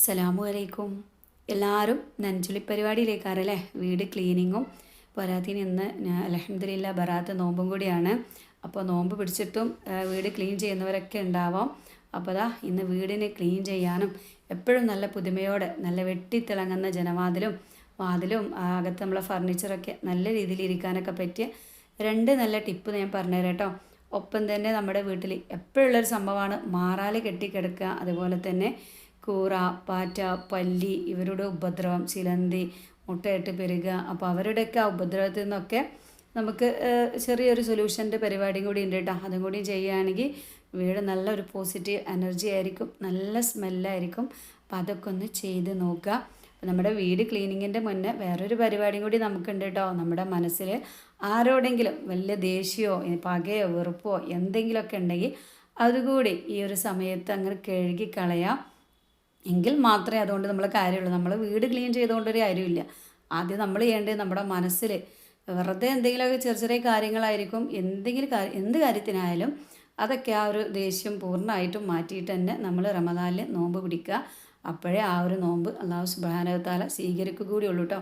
അസ്സലാമു അലൈക്കും. എല്ലാവരും നഞ്ചുളി പരിപാടിയിലേക്കാറല്ലേ വീട് ക്ലീനിങ്ങും പോരാത്തിന് ഇന്ന് അലഹമ്മദില്ല ബറാത്ത് നോമ്പും കൂടിയാണ്. അപ്പോൾ നോമ്പ് പിടിച്ചിട്ടും വീട് ക്ലീൻ ചെയ്യുന്നവരൊക്കെ ഉണ്ടാവാം. അപ്പോൾ അതാ ഇന്ന് വീടിനെ ക്ലീൻ ചെയ്യാനും എപ്പോഴും നല്ല പുതുമയോടെ നല്ല വെട്ടിത്തിളങ്ങുന്ന ജനവാതിലും വാതിലും അകത്ത് നമ്മളെ ഫർണിച്ചറൊക്കെ നല്ല രീതിയിൽ ഇരിക്കാനൊക്കെ പറ്റിയ രണ്ട് നല്ല ടിപ്പ് ഞാൻ പറഞ്ഞുതരാം കേട്ടോ. ഒപ്പം തന്നെ നമ്മുടെ വീട്ടിൽ എപ്പോഴുള്ളൊരു സംഭവമാണ് മാറാൽ കെട്ടിക്കിടക്കുക. അതുപോലെ തന്നെ കൂറ പാറ്റ പല്ലി ഇവരുടെ ഉപദ്രവം ചിലന്തി മുട്ടയിട്ട് പെരുക അപ്പോൾ അവരുടെയൊക്കെ ആ ഉപദ്രവത്തിൽ നിന്നൊക്കെ നമുക്ക് ചെറിയൊരു സൊല്യൂഷന്റെ പരിപാടിയും കൂടി ഉണ്ട് കേട്ടോ. അതും കൂടി ചെയ്യുകയാണെങ്കിൽ വീട് നല്ലൊരു പോസിറ്റീവ് എനർജി ആയിരിക്കും നല്ല സ്മെല്ലായിരിക്കും അപ്പം അതൊക്കെ ഒന്ന് ചെയ്ത് നോക്കുക. നമ്മുടെ വീട് ക്ലീനിങ്ങിന്റെ മുന്നേ വേറൊരു പരിപാടിയും കൂടി നമുക്കുണ്ട് കേട്ടോ. നമ്മുടെ മനസ്സിൽ ആരോടെങ്കിലും വലിയ ദേഷ്യമോ പകയോ വെറുപ്പോ എന്തെങ്കിലുമൊക്കെ ഉണ്ടെങ്കിൽ അതുകൂടി ഈ ഒരു സമയത്ത് അങ്ങനെ കഴുകി കളയാം. എങ്കിൽ മാത്രമേ അതുകൊണ്ട് നമ്മൾ കാര്യമുള്ളൂ. നമ്മൾ വീട് ക്ലീൻ ചെയ്തുകൊണ്ടൊരു കാര്യമില്ല. ആദ്യം നമ്മൾ ചെയ്യേണ്ടത് നമ്മുടെ മനസ്സിൽ വെറുതെ എന്തെങ്കിലുമൊക്കെ ചെറിയ ചെറിയ കാര്യങ്ങളായിരിക്കും. എന്തെങ്കിലും കാര്യം എന്ത് കാര്യത്തിനായാലും അതൊക്കെ ആ ഒരു ദേഷ്യം പൂർണമായിട്ടും മാറ്റിയിട്ട് തന്നെ നമ്മൾ റമദാനിൽ നോമ്പ് പിടിക്കുക. അപ്പോഴേ ആ ഒരു നോമ്പ് അള്ളാഹു സുബാനവത്താല സ്വീകരിക്കുക കൂടി ഉള്ളൂ കേട്ടോ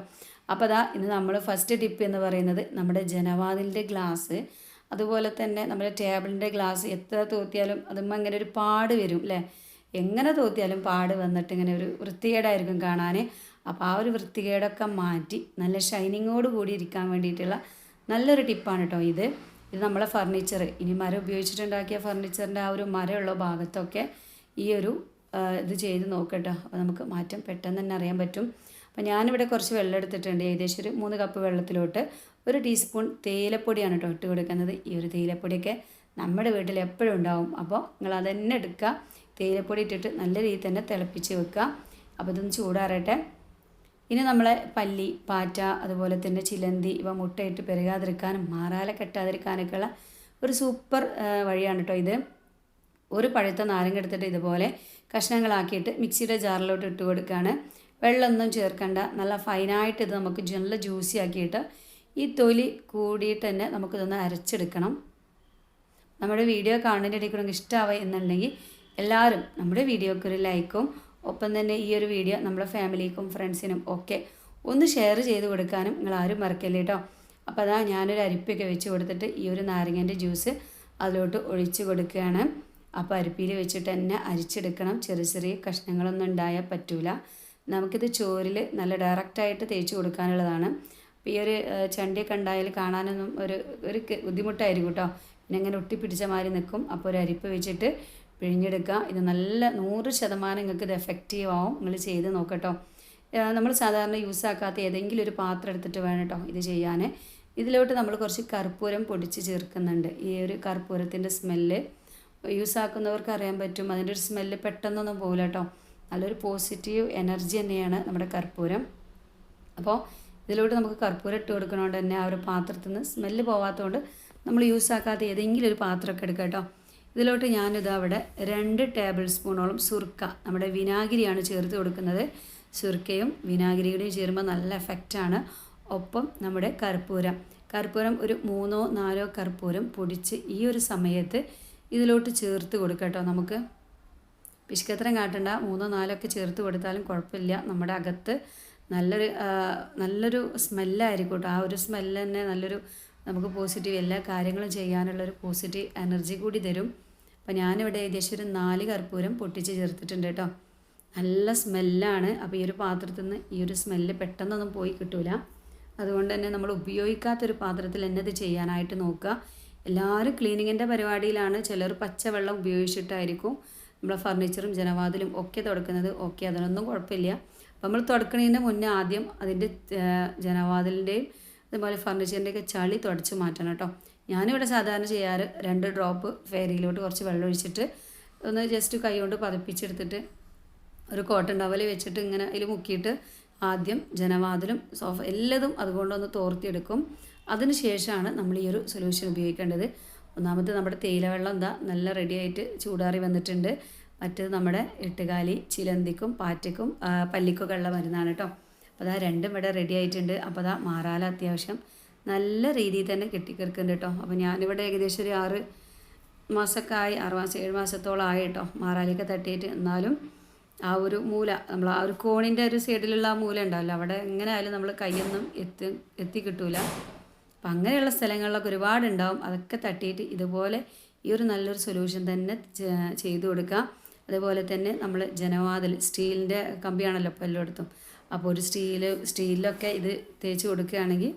അപ്പോൾ അതാ ഇന്ന് നമ്മൾ ഫസ്റ്റ് ടിപ്പ് എന്ന് പറയുന്നത് നമ്മുടെ ജനവാതിലിന്റെ ഗ്ലാസ്. അതുപോലെ തന്നെ നമ്മുടെ ടേബിളിന്റെ ഗ്ലാസ് എത്ര തോത്തിയാലും അതുമ്പോൾ അങ്ങനെ ഒരു പാട് വരും അല്ലേ എങ്ങനെ തോത്തിയാലും പാട് വന്നിട്ട് ഇങ്ങനെ ഒരു വൃത്തികേടായിരിക്കും കാണാൻ അപ്പോൾ ആ ഒരു വൃത്തികേടൊക്കെ മാറ്റി നല്ല ഷൈനിങ്ങോട് കൂടി ഇരിക്കാൻ വേണ്ടിയിട്ടുള്ള നല്ലൊരു ടിപ്പാണ് കേട്ടോ ഇത്. ഇത് നമ്മളെ ഫർണിച്ചർ ഇനി മരം ഉപയോഗിച്ചിട്ടുണ്ടാക്കിയ ഫർണിച്ചറിന്റെ ആ ഒരു മരമുള്ള ഭാഗത്തൊക്കെ ഈ ഒരു ഇത് ചെയ്ത് നോക്കട്ടോ അപ്പോൾ നമുക്ക് മാറ്റം പെട്ടെന്ന് തന്നെ അറിയാൻ പറ്റും. അപ്പോൾ ഞാനിവിടെ കുറച്ച് വെള്ളം എടുത്തിട്ടുണ്ട്. ഏകദേശം ഒരു മൂന്ന് കപ്പ് വെള്ളത്തിലോട്ട് ഒരു ടീസ്പൂൺ തേയിലപ്പൊടിയാണ് കേട്ടോ ഇട്ട് കൊടുക്കുന്നത്. ഈ ഒരു തേയിലപ്പൊടിയൊക്കെ നമ്മുടെ വീട്ടിൽ എപ്പോഴും ഉണ്ടാവും. അപ്പോൾ നിങ്ങൾ അതന്നെ എടുക്കുക. തേയിലപ്പൊടി ഇട്ടിട്ട് നല്ല രീതിയിൽ തന്നെ തിളപ്പിച്ച് വെക്കുക. അപ്പോൾ ഇതൊന്ന് ചൂടാറട്ടെ. ഇനി നമ്മളെ പല്ലി പാറ്റ അതുപോലെ തന്നെ ചിലന്തി ഇവ മുട്ടയിട്ട് പെരുകാതിരിക്കാനും മാറാല കെട്ടാതിരിക്കാനൊക്കെയുള്ള ഒരു സൂപ്പർ വഴിയാണ് കേട്ടോ ഇത്. ഒരു പഴുത്ത നാരങ്ങ എടുത്തിട്ട് ഇതുപോലെ കഷ്ണങ്ങളാക്കിയിട്ട് മിക്സിയുടെ ജാറിലോട്ട് ഇട്ട് കൊടുക്കുകയാണ്. വെള്ളമൊന്നും ചേർക്കണ്ട. നല്ല ഫൈനായിട്ട് ഇത് നമുക്ക് നല്ല ജ്യൂസി ആക്കിയിട്ട് ഈ തൊലി കൂടിയിട്ട് തന്നെ നമുക്കിതൊന്ന് അരച്ചെടുക്കണം. നമ്മുടെ വീഡിയോ കാണുന്നതിന്റെ ഇടയ്ക്ക് ഇഷ്ടമാവുക എന്നുണ്ടെങ്കിൽ എല്ലാവരും നമ്മുടെ വീഡിയോക്ക് ഒരു ലൈക്കും ഒപ്പം തന്നെ ഈ ഒരു വീഡിയോ നമ്മുടെ ഫാമിലിക്കും ഫ്രണ്ട്സിനും ഒക്കെ ഒന്ന് ഷെയർ ചെയ്ത് കൊടുക്കാനും നിങ്ങൾ ആരും മറക്കല്ലേ കേട്ടോ അപ്പോൾ അതാ ഞാനൊരു അരിപ്പൊക്കെ വെച്ച് കൊടുത്തിട്ട് ഈ ഒരു നാരങ്ങേന്റെ ജ്യൂസ് അതിലോട്ട് ഒഴിച്ച് കൊടുക്കുകയാണ്. അപ്പോൾ അരിപ്പിയിൽ വെച്ചിട്ട് തന്നെ അരിച്ചെടുക്കണം. ചെറിയ ചെറിയ കഷ്ണങ്ങളൊന്നും ഉണ്ടായാൽ പറ്റൂല. നമുക്കിത് ചോറിൽ നല്ല ഡയറക്റ്റായിട്ട് തേച്ച് കൊടുക്കാനുള്ളതാണ്. അപ്പോൾ ഈ ഒരു ചണ്ടിയൊക്കെ ഉണ്ടായാൽ കാണാനൊന്നും ഒരു ഒരു ബുദ്ധിമുട്ടായിരിക്കും കേട്ടോ പിന്നെ ഇങ്ങനെ ഒട്ടിപ്പിടിച്ച മാതിരി നിൽക്കും അപ്പോൾ ഒരു അരിപ്പ് വെച്ചിട്ട് പിഴിഞ്ഞെടുക്കുക. ഇത് നല്ല നൂറ് ശതമാനം നിങ്ങൾക്ക് ഇത് എഫക്റ്റീവ് ആവും. നിങ്ങൾ ചെയ്ത് നോക്കട്ടോ. നമ്മൾ സാധാരണ യൂസ് ആക്കാത്ത ഏതെങ്കിലും ഒരു പാത്രം എടുത്തിട്ട് വേണം കേട്ടോ ഇത് ചെയ്യാൻ. ഇതിലോട്ട് നമ്മൾ കുറച്ച് കർപ്പൂരം പൊടിച്ച് ചേർക്കുന്നുണ്ട്. ഈ ഒരു കർപ്പൂരത്തിന്റെ സ്മെല്ല് യൂസ് ആക്കുന്നവർക്ക് അറിയാൻ പറ്റും. അതിന്റെ ഒരു സ്മെല്ല് പെട്ടെന്നൊന്നും പോകില്ല കേട്ടോ നല്ലൊരു പോസിറ്റീവ് എനർജി തന്നെയാണ് നമ്മുടെ കർപ്പൂരം. അപ്പോൾ ഇതിലോട്ട് നമുക്ക് കർപ്പൂരം ഇട്ട് കൊടുക്കണോണ്ട് തന്നെ ആ ഒരു പാത്രത്തിൽ നിന്ന് സ്മെല്ല് പോവാത്തതുകൊണ്ട് നമ്മൾ യൂസ് ആക്കാത്ത ഏതെങ്കിലും ഒരു പാത്രമൊക്കെ എടുക്കാം കേട്ടോ ഇതിലോട്ട് ഞാനിത് അവിടെ രണ്ട് ടേബിൾ സ്പൂണോളം സുർക്ക നമ്മുടെ വിനാഗിരിയാണ് ചേർത്ത് കൊടുക്കുന്നത്. സുർക്കയും വിനാഗിരിയുടെയും ചേരുമ്പോൾ നല്ല എഫക്റ്റാണ് ഒപ്പം നമ്മുടെ കർപ്പൂരം. കർപ്പൂരം ഒരു മൂന്നോ നാലോ കർപ്പൂരം പൊടിച്ച് ഈ ഒരു സമയത്ത് ഇതിലോട്ട് ചേർത്ത് കൊടുക്കട്ടോ നമുക്ക്. പിശുക്കത്രം കാട്ടണ്ട മൂന്നോ നാലോ ഒക്കെ ചേർത്ത് കൊടുത്താലും കുഴപ്പമില്ല. നമ്മുടെ അകത്ത് നല്ലൊരു നല്ലൊരു സ്മെല്ലായിരിക്കും ആ ഒരു സ്മെല്ല് തന്നെ നല്ലൊരു നമുക്ക് പോസിറ്റീവ് എല്ലാ കാര്യങ്ങളും ചെയ്യാനുള്ളൊരു പോസിറ്റീവ് എനർജി കൂടി തരും. അപ്പോൾ ഞാനിവിടെ ഏകദേശം ഒരു നാല് കർപ്പൂരം പൊട്ടിച്ച് ചേർത്തിട്ടുണ്ട് കേട്ടോ. നല്ല സ്മെല്ലാണ്. അപ്പോൾ ഈ ഒരു പാത്രത്തിൽ നിന്ന് ഈ ഒരു സ്മെല്ല് പെട്ടെന്നൊന്നും പോയി കിട്ടൂല. അതുകൊണ്ട് തന്നെ നമ്മൾ ഉപയോഗിക്കാത്തൊരു പാത്രത്തിൽ തന്നെ ഇത് ചെയ്യാനായിട്ട് നോക്കുക. എല്ലാവരും ക്ലീനിങ്ങിന്റെ പരിപാടിയിലാണ്. ചിലർ പച്ചവെള്ളം ഉപയോഗിച്ചിട്ടായിരിക്കും നമ്മളെ ഫർണിച്ചറും ജനവാതിലും ഒക്കെ തുടക്കുന്നത്. ഓക്കെ അതിനൊന്നും കുഴപ്പമില്ല. അപ്പോൾ നമ്മൾ തുടക്കണതിന്റെ മുന്നേ ആദ്യം അതിന്റെ ജനവാതിലിന്റെയും അതുപോലെ ഫർണിച്ചറിന്റെയൊക്കെ ചളി തുടച്ച് മാറ്റണം കേട്ടോ. ഞാനിവിടെ സാധാരണ ചെയ്യാറ് രണ്ട് ഡ്രോപ്പ് ഫേരിയിലോട്ട് കുറച്ച് വെള്ളം ഒഴിച്ചിട്ട് ഒന്ന് ജസ്റ്റ് കൈ കൊണ്ട് പതിപ്പിച്ചെടുത്തിട്ട് ഒരു കോട്ടൺ ടവൽ വെച്ചിട്ട് ഇങ്ങനെ അതിൽ മുക്കിയിട്ട് ആദ്യം ജനവാതിലും സോഫ എല്ലതും അതുകൊണ്ടൊന്ന് തോർത്തിയെടുക്കും. അതിന് ശേഷമാണ് നമ്മൾ ഈ ഒരു സൊല്യൂഷൻ ഉപയോഗിക്കേണ്ടത്. ഒന്നാമത്തെ നമ്മുടെ തേയില വെള്ളം എന്താ നല്ല റെഡിയായിട്ട് ചൂടാറി വന്നിട്ടുണ്ട്. മറ്റേത് നമ്മുടെ എട്ടുകാലി ചിലന്തിക്കും പാറ്റയ്ക്കും പല്ലിക്കൊക്കെ ഉള്ള മരുന്നാണ് കേട്ടോ. അപ്പോൾ അതാ രണ്ടും ഇവിടെ റെഡി ആയിട്ടുണ്ട്. അപ്പോൾ അതാ മാറാല അത്യാവശ്യം. നല്ല രീതിയിൽ തന്നെ കെട്ടിക്കിടക്കുന്നുണ്ട് കേട്ടോ. അപ്പോൾ ഞാനിവിടെ ഏകദേശം ഒരു ആറ് മാസമൊക്കെ ആയി ആറ് മാസം ഏഴ് മാസത്തോളം ആയി കേട്ടോ. മാറാലിയൊക്കെ തട്ടിയിട്ട്. എന്നാലും ആ ഒരു മൂല നമ്മൾ ആ ഒരു കോണിന്റെ ഒരു സൈഡിലുള്ള ആ മൂല ഉണ്ടാവില്ല അവിടെ എങ്ങനെ ആയാലും നമ്മൾ കൈയൊന്നും എത്തി എത്തി അപ്പം അങ്ങനെയുള്ള സ്ഥലങ്ങളിലൊക്കെ ഒരുപാടുണ്ടാവും അതൊക്കെ തട്ടിയിട്ട് ഇതുപോലെ ഈ ഒരു നല്ലൊരു സൊല്യൂഷൻ തന്നെ ചെയ്തു കൊടുക്കുക അതുപോലെ തന്നെ നമ്മൾ ജനവാതിൽ സ്റ്റീലിന്റെ കമ്പിയാണല്ലോ ഇപ്പോൾ എല്ലായിടത്തും. അപ്പോൾ ഒരു സ്റ്റീൽ സ്റ്റീലിലൊക്കെ ഇത് തേച്ച് കൊടുക്കുകയാണെങ്കിൽ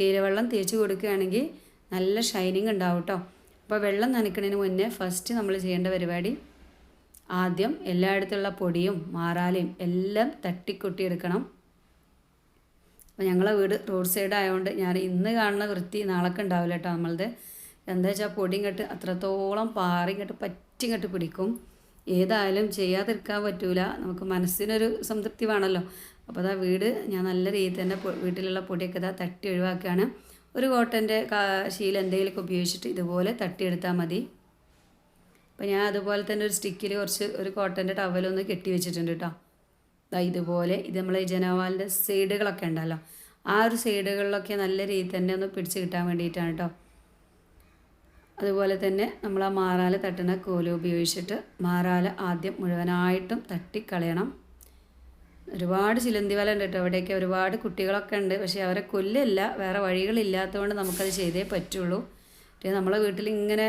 തീരവെള്ളം തേച്ച് കൊടുക്കുകയാണെങ്കിൽ നല്ല ഷൈനിങ് ഉണ്ടാവും കേട്ടോ അപ്പോൾ വെള്ളം നനയ്ക്കുന്നതിന് മുന്നേ ഫസ്റ്റ് നമ്മൾ ചെയ്യേണ്ട പരിപാടി ആദ്യം എല്ലായിടത്തുള്ള പൊടിയും മാറാലയും എല്ലാം തട്ടിക്കൊട്ടിയെടുക്കണം അപ്പോൾ ഞങ്ങളെ വീട് റോഡ് സൈഡ് ആയതുകൊണ്ട് ഞാൻ ഇന്ന് കാണുന്ന വൃത്തി നാളൊക്കെ ഉണ്ടാവില്ല കേട്ടോ നമ്മളത് എന്താ വെച്ചാൽ പൊടി ഇങ്ങോട്ട് അത്രത്തോളം പാറി ഇങ്ങോട്ട് പറ്റി ഇങ്ങോട്ട് പിടിക്കും. ഏതായാലും ചെയ്യാതിരിക്കാൻ പറ്റൂല. നമുക്ക് മനസ്സിനൊരു സംതൃപ്തി വേണമല്ലോ അപ്പോൾ അതാ വീട് ഞാൻ നല്ല രീതിയിൽ തന്നെ വീട്ടിലുള്ള പൊടിയൊക്കെ ഇതാ തട്ടി ഒഴിവാക്കുകയാണ്. ഒരു കോട്ടന്റെ ശീല എന്തെങ്കിലുമൊക്കെ ഉപയോഗിച്ചിട്ട് ഇതുപോലെ തട്ടിയെടുത്താൽ മതി. അപ്പോൾ ഞാൻ അതുപോലെ തന്നെ ഒരു സ്റ്റിക്കിൽ കുറച്ച് ഒരു കോട്ടന്റെ ടവലൊന്ന് കെട്ടി വെച്ചിട്ടുണ്ട് കേട്ടോ. ദാ ഇതുപോലെ ഇത് നമ്മളെ ജനവാലിന്റെ സൈഡുകളൊക്കെ ഉണ്ടല്ലോ. ആ ഒരു സൈഡുകളിലൊക്കെ നല്ല രീതിയിൽ തന്നെ ഒന്ന് പിടിച്ച് കിട്ടാൻ വേണ്ടിയിട്ടാണ് കേട്ടോ. അതുപോലെ തന്നെ നമ്മൾ ആ മാറാല തട്ടുന്ന കോൽ ഉപയോഗിച്ചിട്ട് മാറാല ആദ്യം മുഴുവനായിട്ടും തട്ടിക്കളയണം. ഒരുപാട് ചിലന്തി വല ഉണ്ട് കേട്ടോ. അവിടെയൊക്കെ ഒരുപാട് കുട്ടികളൊക്കെ ഉണ്ട്. പക്ഷേ അവരെ കൊല്ലല്ല വേറെ വഴികളില്ലാത്തതുകൊണ്ട് നമുക്കത് ചെയ്തേ പറ്റുള്ളൂ. പിന്നെ നമ്മളെ വീട്ടിൽ ഇങ്ങനെ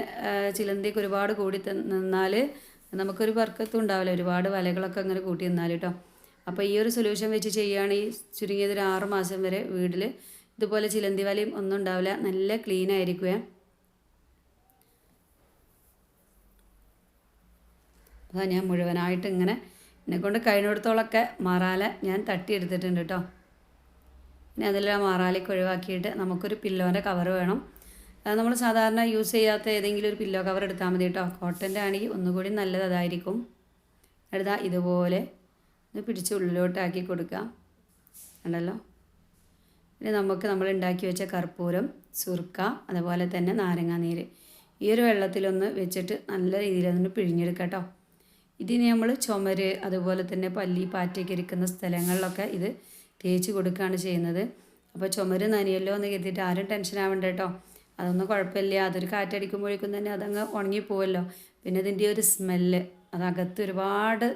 ചിലന്തിക്ക് ഒരുപാട് കൂടി നിന്നാൽ നമുക്കൊരു വർക്കത്തും ഉണ്ടാവില്ല. ഒരുപാട് വലകളൊക്കെ അങ്ങനെ കൂട്ടി നിന്നാൽ കേട്ടോ. അപ്പോൾ ഈ ഒരു സൊല്യൂഷൻ വെച്ച് ചെയ്യുകയാണെങ്കിൽ ചുരുങ്ങിയത് ഒരു ആറ് മാസം വരെ വീട്ടിൽ ഇതുപോലെ ചിലന്തി വലയും ഒന്നും ഉണ്ടാവില്ല. നല്ല ക്ലീൻ ആയിരിക്കുക അതാ ഞാൻ മുഴുവനായിട്ട് ഇങ്ങനെ എന്നെ കൊണ്ട് കഴിഞ്ഞിടത്തോളമൊക്കെ മാറാല ഞാൻ തട്ടിയെടുത്തിട്ടുണ്ട് കേട്ടോ. ഇനി അതിലെല്ലാം മാറാലേക്ക് ഒഴിവാക്കിയിട്ട് നമുക്കൊരു പില്ലോന്റെ കവർ വേണം. അത് നമ്മൾ സാധാരണ യൂസ് ചെയ്യാത്ത ഏതെങ്കിലും ഒരു പില്ലോ കവർ എടുത്താൽ മതി കേട്ടോ. കോട്ടന്റെ ആണെങ്കിൽ ഒന്നുകൂടി നല്ലത് അതായിരിക്കും. എടുത്താൽ ഇതുപോലെ ഇത് പിടിച്ച് ഉള്ളിലോട്ടാക്കി കൊടുക്കാം ഉണ്ടല്ലോ ഇനി നമുക്ക് നമ്മൾ ഉണ്ടാക്കി വെച്ച കർപ്പൂരം സുർക്ക അതുപോലെ തന്നെ നാരങ്ങാനീര് ഈ ഒരു വെള്ളത്തിലൊന്ന് വെച്ചിട്ട് നല്ല രീതിയിൽ അതൊന്ന് പിഴിഞ്ഞെടുക്കാം കേട്ടോ. ഇതിന് നമ്മൾ ചുമര് അതുപോലെ തന്നെ പല്ലി പാറ്റയൊക്കെ ഇരിക്കുന്ന സ്ഥലങ്ങളിലൊക്കെ ഇത് തേച്ച് കൊടുക്കുകയാണ് ചെയ്യുന്നത്. അപ്പോൾ ചുമര് നനയല്ലോ എന്ന് കരുതിയിട്ട് ആരും ടെൻഷൻ ആവണ്ട കേട്ടോ. അതൊന്നും കുഴപ്പമില്ല. അതൊരു കാറ്റടിക്കുമ്പോഴേക്കും തന്നെ അതങ്ങ് ഉണങ്ങിപ്പോവല്ലോ. പിന്നെ ഇതിന്റെ ഒരു സ്മെല്ല് അതകത്ത് ഒരുപാട്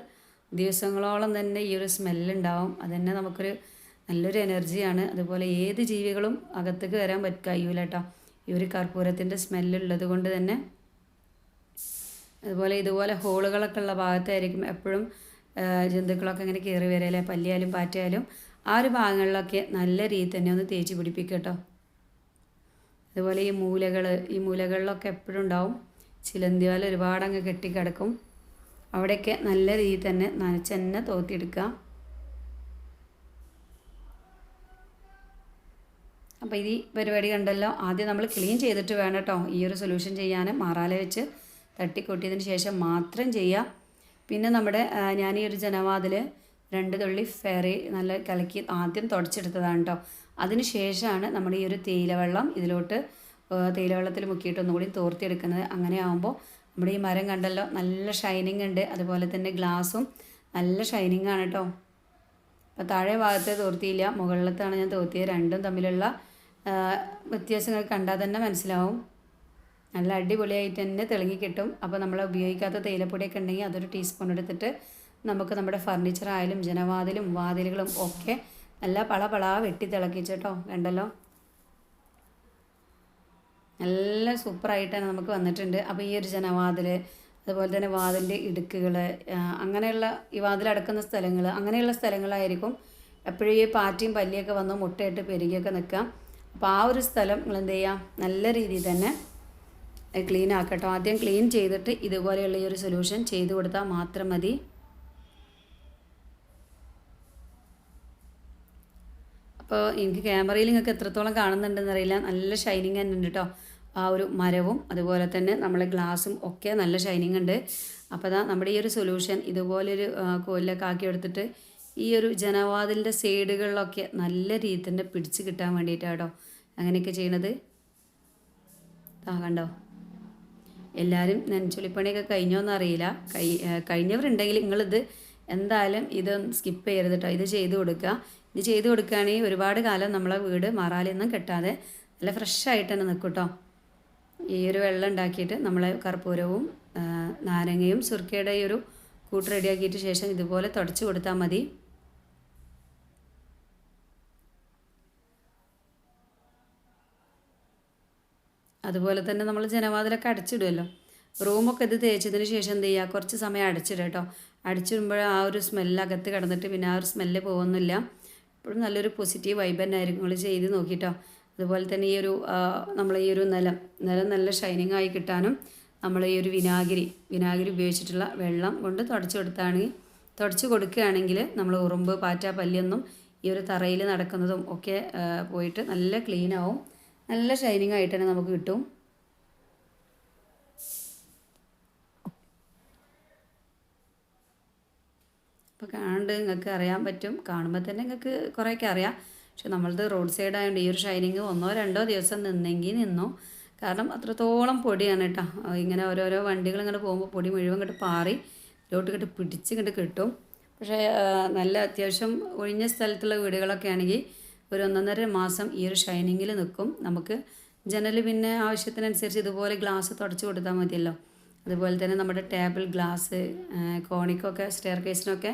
ദിവസങ്ങളോളം തന്നെ ഈ ഒരു സ്മെല്ലുണ്ടാവും അതന്നെ നമുക്കൊരു നല്ലൊരു എനർജിയാണ്. അതുപോലെ ഏത് ജീവികളും അകത്തേക്ക് വരാൻ പറ്റുക കേട്ടോ. ഈ ഒരു കർപ്പൂരത്തിന്റെ സ്മെല്ലുള്ളത് കൊണ്ട് തന്നെ അതുപോലെ ഇതുപോലെ ഹോളുകളൊക്കെ ഉള്ള ഭാഗത്തായിരിക്കും എപ്പോഴും ജന്തുക്കളൊക്കെ ഇങ്ങനെ കയറി വരല്ലേ പല്ലിയാലും പാറ്റയാലും ആ ഒരു ഭാഗങ്ങളിലൊക്കെ നല്ല രീതിയിൽ തന്നെ ഒന്ന് തേച്ച് പിടിപ്പിക്കുക കേട്ടോ. അതുപോലെ ഈ മൂലകൾ ഈ മൂലകളിലൊക്കെ എപ്പോഴും ഉണ്ടാവും. ചിലന്തി വല ഒരുപാട് കെട്ടിക്കിടക്കും. അവിടെയൊക്കെ നല്ല രീതിയിൽ തന്നെ നനച്ച് തന്നെ തോത്തിയെടുക്കുക. അപ്പോൾ ഈ പരിപാടി കണ്ടല്ലോ. ആദ്യം നമ്മൾ ക്ലീൻ ചെയ്തിട്ട് വേണം കേട്ടോ ഈ ഒരു സൊല്യൂഷൻ ചെയ്യാൻ മാറാല വെച്ച്. തട്ടിക്കൊട്ടിയതിന് ശേഷം മാത്രം ചെയ്യുക പിന്നെ നമ്മുടെ ഞാൻ ഈ ഒരു ജനവാതിൽ രണ്ട് തുള്ളി ഫെറി നല്ല കലക്കി ആദ്യം തുടച്ചെടുത്തതാണ് കേട്ടോ അതിന് ശേഷമാണ് നമ്മുടെ ഈ ഒരു തേയിലവെള്ളം ഇതിലോട്ട് തേയിലവെള്ളത്തിൽ മുക്കിയിട്ട് ഒന്നുകൂടി തോർത്തിയെടുക്കുന്നത്. അങ്ങനെ ആകുമ്പോൾ നമ്മുടെ ഈ മരം കണ്ടല്ലോ നല്ല ഷൈനിങ് ഉണ്ട്. അതുപോലെ തന്നെ ഗ്ലാസും നല്ല ഷൈനിങ് ആണ് കേട്ടോ അപ്പോൾ താഴെ ഭാഗത്തെ തോർത്തിയില്ല മുകളിലത്താണ് ഞാൻ തോർത്തിയത്. രണ്ടും തമ്മിലുള്ള വ്യത്യാസങ്ങൾ കണ്ടാൽ തന്നെ മനസ്സിലാവും. നല്ല അടിപൊളിയായിട്ട് തന്നെ തിളങ്ങി കിട്ടും. അപ്പോൾ നമ്മൾ ഉപയോഗിക്കാത്ത തേയിലപ്പൊടിയൊക്കെ ഉണ്ടെങ്കിൽ അതൊരു ടീസ്പൂൺ എടുത്തിട്ട് നമുക്ക് നമ്മുടെ ഫർണിച്ചറായാലും ജനവാതിലും വാതിലുകളും ഒക്കെ നല്ല പള പള വെട്ടി തിളക്കിച്ചിട്ടോ കണ്ടല്ലോ? നല്ല സൂപ്പറായിട്ടാണ് നമുക്ക് വന്നിട്ടുണ്ട്. അപ്പോൾ ഈ ഒരു ജനവാതിൽ അതുപോലെ തന്നെ വാതിലിന്റെ ഇടുക്കുകൾ അങ്ങനെയുള്ള ഈ വാതിലടക്കുന്ന സ്ഥലങ്ങൾ അങ്ങനെയുള്ള സ്ഥലങ്ങളായിരിക്കും എപ്പോഴും ഈ പാറ്റിയും പല്ലിയൊക്കെ വന്ന് മുട്ടയിട്ട് പെരുകിയൊക്കെ നിൽക്കാം അപ്പോൾ ആ ഒരു സ്ഥലം നിങ്ങൾ എന്ത് ചെയ്യുക? നല്ല രീതിയിൽ തന്നെ ക്ലീൻ ആക്കട്ടോ. ആദ്യം ക്ലീൻ ചെയ്തിട്ട് ഇതുപോലെയുള്ള ഈ ഒരു സൊല്യൂഷൻ ചെയ്തു കൊടുത്താൽ മാത്രം മതി. അപ്പോൾ എനിക്ക് ക്യാമറയിൽ നിങ്ങൾക്ക് എത്രത്തോളം കാണുന്നുണ്ടെന്ന് അറിയില്ല നല്ല ഷൈനിങ് തന്നെ ഉണ്ട് കേട്ടോ ആ ഒരു മരവും അതുപോലെ തന്നെ നമ്മളെ ഗ്ലാസും ഒക്കെ നല്ല ഷൈനിങ് ഉണ്ട്. അപ്പോൾ അതാ നമ്മുടെ ഈ ഒരു സൊല്യൂഷൻ ഇതുപോലൊരു കോലിലൊക്കെ ആക്കി എടുത്തിട്ട് ഈ ഒരു ജനവാതിലിന്റെ സൈഡുകളിലൊക്കെ നല്ല രീതിയിൽ തന്നെ പിടിച്ച് കിട്ടാൻ വേണ്ടിയിട്ടാണ് കേട്ടോ അങ്ങനെയൊക്കെ ചെയ്യണത്. ആ കണ്ടോ? എല്ലാവരും നെഞ്ചുളിപ്പണിയൊക്കെ കഴിഞ്ഞോന്ന് അറിയില്ല കഴി ഏഹ് കഴിഞ്ഞവരുണ്ടെങ്കിൽ നിങ്ങളിത് എന്തായാലും ഇത് സ്കിപ്പ് ചെയ്യരുത് കേട്ടോ ഇത് ചെയ്ത് കൊടുക്കുക. ഇത് ചെയ്ത് കൊടുക്കുകയാണെങ്കിൽ ഒരുപാട് കാലം നമ്മളെ വീട് മറാലൊന്നും കെട്ടാതെ നല്ല ഫ്രഷായിട്ട് തന്നെ നിൽക്കും ഈ ഒരു വെള്ളം ഉണ്ടാക്കിയിട്ട് നമ്മൾ കർപ്പൂരവും നാരങ്ങയും സുർക്കയുടെ ഈ ഒരു കൂട്ട് റെഡിയാക്കിയിട്ട് ശേഷം ഇതുപോലെ തുടച്ച് കൊടുത്താൽ മതി. അതുപോലെ തന്നെ നമ്മൾ ജനവാതിലൊക്കെ അടച്ചിടുമല്ലോ റൂമൊക്കെ ഇത് തേച്ചതിന് ശേഷം എന്ത് ചെയ്യുക? കുറച്ച് സമയം അടച്ചിടുക കേട്ടോ. അടച്ചിടുമ്പോൾ ആ ഒരു സ്മെല്ല് അകത്ത് കിടന്നിട്ട് പിന്നെ ആ ഒരു സ്മെല്ല് പോകുന്നില്ല. ഇപ്പോഴും നല്ലൊരു പോസിറ്റീവ് വൈബ് തന്നെ ആയിരിക്കും. നിങ്ങൾ ചെയ്ത് നോക്കിയിട്ടോ അതുപോലെ തന്നെ ഈ ഒരു നമ്മൾ ഈ ഒരു നിലം നിലം നല്ല ഷൈനിങ് ആയി കിട്ടാനും നമ്മൾ ഈ ഒരു വിനാഗിരി വിനാഗിരി ഉപയോഗിച്ചിട്ടുള്ള വെള്ളം കൊണ്ട് തുടച്ചു കൊടുത്താണെങ്കിൽ തുടച്ചു കൊടുക്കുകയാണെങ്കിൽ നമ്മൾ ഉറുമ്പ് പാറ്റ പല്ലിയൊന്നും ഈ ഒരു തറയിൽ നടക്കുന്നതും ഒക്കെ പോയിട്ട് നല്ല ക്ലീൻ ആവും. നല്ല ഷൈനിങ് ആയിട്ട് തന്നെ നമുക്ക് കിട്ടും. അപ്പോൾ കാണുന്നുണ്ട് നിങ്ങൾക്ക് അറിയാൻ പറ്റും. കാണുമ്പോൾ തന്നെ നിങ്ങൾക്ക് കുറേയൊക്കെ അറിയാം. പക്ഷെ നമ്മളത് റോഡ് സൈഡ് ആയതുകൊണ്ട് ഈ ഒരു ഷൈനിങ് ഒന്നോ രണ്ടോ ദിവസം നിന്നെങ്കിൽ നിന്നു. കാരണം അത്രത്തോളം പൊടിയാണ് കേട്ടോ. ഇങ്ങനെ ഓരോരോ വണ്ടികൾ ഇങ്ങനെ പോകുമ്പോൾ പൊടി മുഴുവൻ ഇങ്ങോട്ട് പാറി ലോട്ട് ഇങ്ങോട്ട് പിടിച്ച് ഇങ്ങോട്ട് കിട്ടും. പക്ഷേ നല്ല അത്യാവശ്യം ഒഴിഞ്ഞ സ്ഥലത്തുള്ള വീടുകളൊക്കെ ആണെങ്കിൽ ഒരു ഒന്നൊന്നര മാസം ഈ ഒരു ഷൈനിങ്ങിൽ നിൽക്കും. നമുക്ക് ജനൽ പിന്നെ ആവശ്യത്തിനനുസരിച്ച് ഇതുപോലെ ഗ്ലാസ് തുടച്ച് കൊടുത്താൽ മതിയല്ലോ. അതുപോലെ തന്നെ നമ്മുടെ ടേബിൾ ഗ്ലാസ് കോണിക്കൊക്കെ സ്റ്റെയർ കേസിനൊക്കെ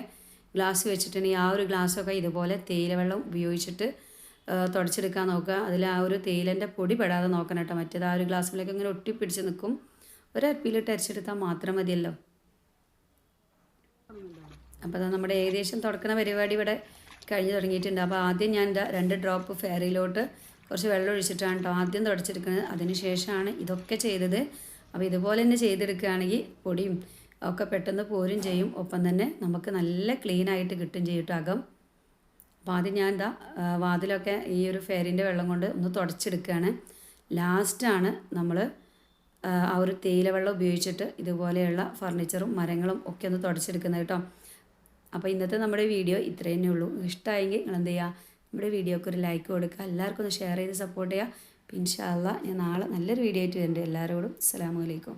ഗ്ലാസ് വെച്ചിട്ടുണ്ടെങ്കിൽ ആ ഒരു ഗ്ലാസ്സൊക്കെ ഇതുപോലെ തേയില വെള്ളം ഉപയോഗിച്ചിട്ട് തുടച്ചെടുക്കാൻ നോക്കുക. അതിൽ ആ ഒരു തേയിലന്റെ പൊടി പെടാതെ നോക്കണം കേട്ടോ. മറ്റേത് ആ ഒരു ഗ്ലാസ്സിലേക്ക് ഇങ്ങനെ ഒട്ടിപ്പിടിച്ച് നിൽക്കും. ഒരു അപ്പിലിട്ട് അരച്ചെടുത്താൽ മാത്രം മതിയല്ലോ. അപ്പോൾ നമ്മുടെ ഏകദേശം തുടക്കുന്ന പരിപാടി ഇവിടെ. കഴിഞ്ഞ് തുടങ്ങിയിട്ടുണ്ട്. അപ്പോൾ ആദ്യം ഞാൻ രണ്ട് ഡ്രോപ്പ് ഫെയറിലോട്ട് കുറച്ച് വെള്ളം ഒഴിച്ചിട്ടാണ് കേട്ടോ ആദ്യം തുടച്ചെടുക്കുന്നത് അതിന് ശേഷമാണ് ഇതൊക്കെ ചെയ്തത്. അപ്പോൾ ഇതുപോലെ തന്നെ ചെയ്തെടുക്കുകയാണെങ്കിൽ പൊടിയും ഒക്കെ പെട്ടെന്ന് പോരും ചെയ്യും. ഒപ്പം തന്നെ നമുക്ക് നല്ല ക്ലീൻ ആയിട്ട് കിട്ടും ചെയ്യും അകം. അപ്പോൾ ആദ്യം ഞാൻ എന്താ വാതിലൊക്കെ ഈ ഒരു ഫെയറിന്റെ വെള്ളം കൊണ്ട് ഒന്ന് തുടച്ചെടുക്കുകയാണ് ലാസ്റ്റാണ് നമ്മൾ ആ ഒരു തേയില വെള്ളം ഉപയോഗിച്ചിട്ട് ഇതുപോലെയുള്ള ഫർണിച്ചറും മരങ്ങളും ഒക്കെ ഒന്ന് തുടച്ചെടുക്കുന്നത് കേട്ടോ അപ്പോൾ ഇന്നത്തെ നമ്മുടെ വീഡിയോ ഇത്രയേ ഉള്ളൂ. ഇഷ്ടമായെങ്കിൽ നിങ്ങൾ എന്ത് ചെയ്യുക നമ്മുടെ വീഡിയോക്ക് ഒരു ലൈക്ക് കൊടുക്കുക. എല്ലാവർക്കും ഒന്ന് ഷെയർ ചെയ്ത് സപ്പോർട്ട് ചെയ്യുക. ഇൻഷാല്ല ഞാൻ നാളെ നല്ലൊരു വീഡിയോ ആയിട്ട് വരുന്നുണ്ട് എല്ലാവരോടും അസ്സാം വലൈക്കും